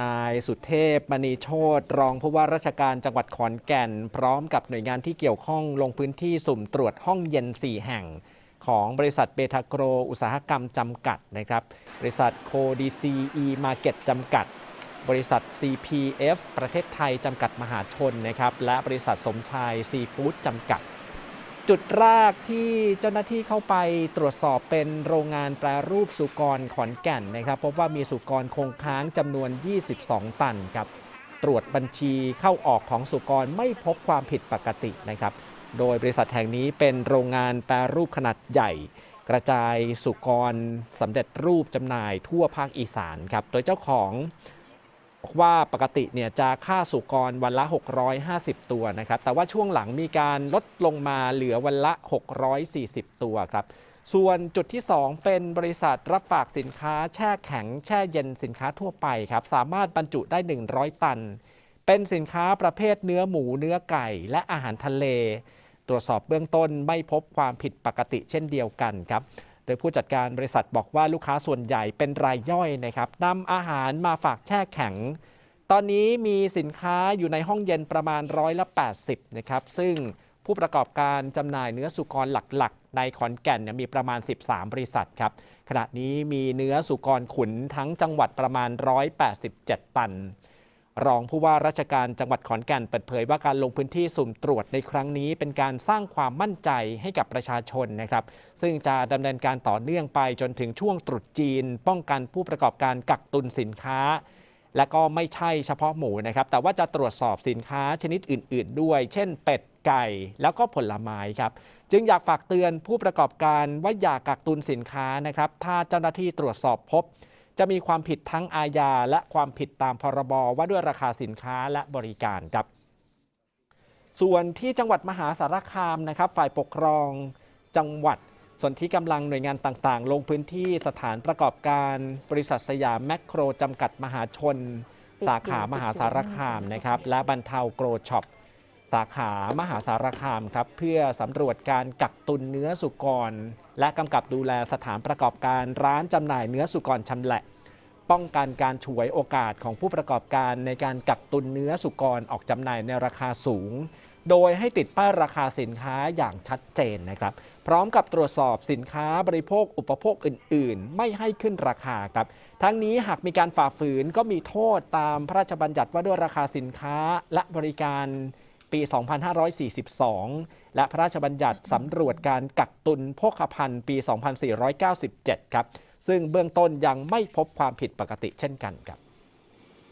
นายสุเทพมณีโชตรองผู้ว่าราชการจังหวัดขอนแก่น พร้อมกับหน่วยงานที่เกี่ยวข้องลงพื้นที่สุ่มตรวจห้องเย็น 4 แห่ง ของบริษัทเบทาโกรอุตสาหกรรมจำกัดนะครับ บริษัทโคดีซีอีมาร์เก็ตจำกัด บริษัท CPF ประเทศไทยจำกัดมหาชนนะครับและบริษัทสมชายซีฟู้ดจำกัด จุดแรกที่เจ้าหน้าที่เข้าไปตรวจสอบเป็นโรงงานแปรรูปสุกรขอนแก่นนะครับ พบว่ามีสุกรคงค้างจำนวน 22 ตันครับ ตรวจบัญชีเข้าออกของสุกรไม่พบความผิดปกตินะครับ โดยบริษัทแห่งนี้เป็นโรงงานแปรรูปขนาดใหญ่ กระจายสุกรสำเร็จรูปจำหน่ายทั่วภาคอีสานครับ โดยเจ้าของ ว่าปกติเนี่ยจะฆ่าสุกรวันละ 650 ตัวนะครับ แต่ว่าช่วงหลังมีการลดลงมาเหลือวันละ 640 ตัวครับ ส่วนจุดที่ 2 เป็นบริษัทรับฝากสินค้าแช่แข็งแช่เย็นสินค้าทั่วไปครับ สามารถบรรจุได้ 100 ตัน เป็นสินค้าประเภทเนื้อหมูเนื้อไก่และอาหารทะเล ตรวจสอบเบื้องต้นไม่พบความผิดปกติเช่นเดียวกันครับ โดยผู้จัดการบริษัทบอกว่าลูกค้าส่วนใหญ่เป็นรายย่อยนะครับนำอาหารมาฝากแช่แข็ง ตอนนี้มีสินค้าอยู่ในห้องเย็นประมาณร้อยละ 80 นะครับ ซึ่งผู้ประกอบการจำหน่ายเนื้อสุกรหลักๆ ในขอนแก่นเนี่ยมีประมาณ 13 บริษัทครับ ขณะนี้มีเนื้อสุกรขุนทั้งจังหวัดประมาณ 187 ตัน รองผู้ว่าราชการจังหวัดขอนแก่นเปิดเผยว่าการลงพื้นที่สุ่มตรวจในครั้งนี้ เป็นการสร้างความมั่นใจให้กับประชาชนนะครับ ซึ่งจะดำเนินการต่อเนื่องไปจนถึงช่วงตรุษจีน ป้องกันผู้ประกอบการกักตุนสินค้า และก็ไม่ใช่เฉพาะหมูนะครับ แต่ว่าจะตรวจสอบสินค้าชนิดอื่น ๆ ด้วย เช่น เป็ดไก่แล้วก็ผลไม้ครับ จึงอยากฝากเตือนผู้ประกอบการว่าอย่ากักตุนสินค้านะครับ ถ้าเจ้าหน้าที่ตรวจสอบพบ จะมีความผิดทั้งอาญาและความผิดตามพรบว่าด้วยราคาสินค้าและบริการครับ ส่วนที่จังหวัดมหาสารคามนะครับ ฝ่ายปกครองจังหวัดส่วนที่กำลังหน่วยงานต่างๆ ลงพื้นที่สถานประกอบการบริษัทสยามแมคโครจำกัดมหาชน สาขามหาสารคามนะครับ และบรรเทาโกรช็อปสาขามหาสารคามครับเพื่อสำรวจการกักตุนเนื้อสุกร และกำกับดูแลสถานประกอบการร้านจำหน่ายเนื้อสุกรชำแหละ ป้องกันการฉวยโอกาสของผู้ประกอบการในการกักตุนเนื้อสุกรออกจำหน่ายในราคาสูง โดยให้ติดป้ายราคาสินค้าอย่างชัดเจนนะครับ พร้อมกับตรวจสอบสินค้าบริโภคอุปโภคอื่น ๆ ไม่ให้ขึ้นราคาครับ ทั้งนี้หากมีการฝ่าฝืนก็มีโทษตามพระราชบัญญัติว่าด้วยราคาสินค้าและบริการปี 2542 และพระราชบัญญัติสำรวจการกักตุนโภคภัณฑ์ปี 2497 ครับ ซึ่งเบื้องต้นยังไม่พบความผิดปกติเช่นกันครับ